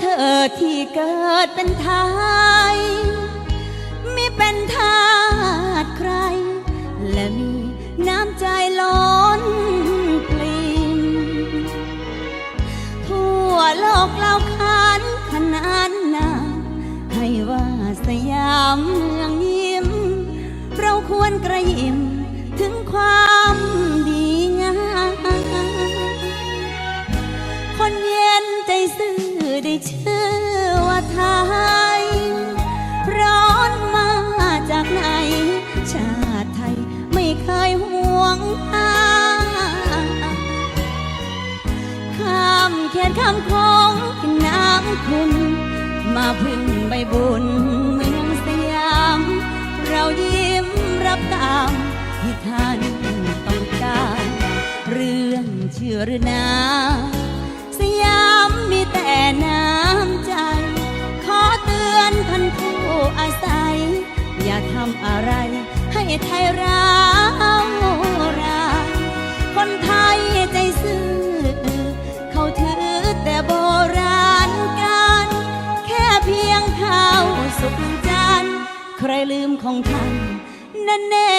เธอที่เกิดเป็นไทยไม่เป็นทาสใคร และมีน้ำใจล้นปลินทั่วโลกเล่าขานขนานนาให้ว่าสยามเมืองยิ้ม เราควรกระยิม ชื่อว่าไทย ร้อนมาจากไหน ชาติไทยไม่เคยห่วงหาข้ามเขียนข้ามคงกินน้ำคุณ มาพึ่งใบบุญเมืองสยาม เรายิ้มรับตามที่ท่านต้องการ เรื่องเชื่อหรือนาำอะไร ให้ไทยร้าวรานคนไทยใจซื่อ เขาถือแต่โบราณกัน แค่เพียงข้าวสุกจานใครลืมของท่านนั่นแน่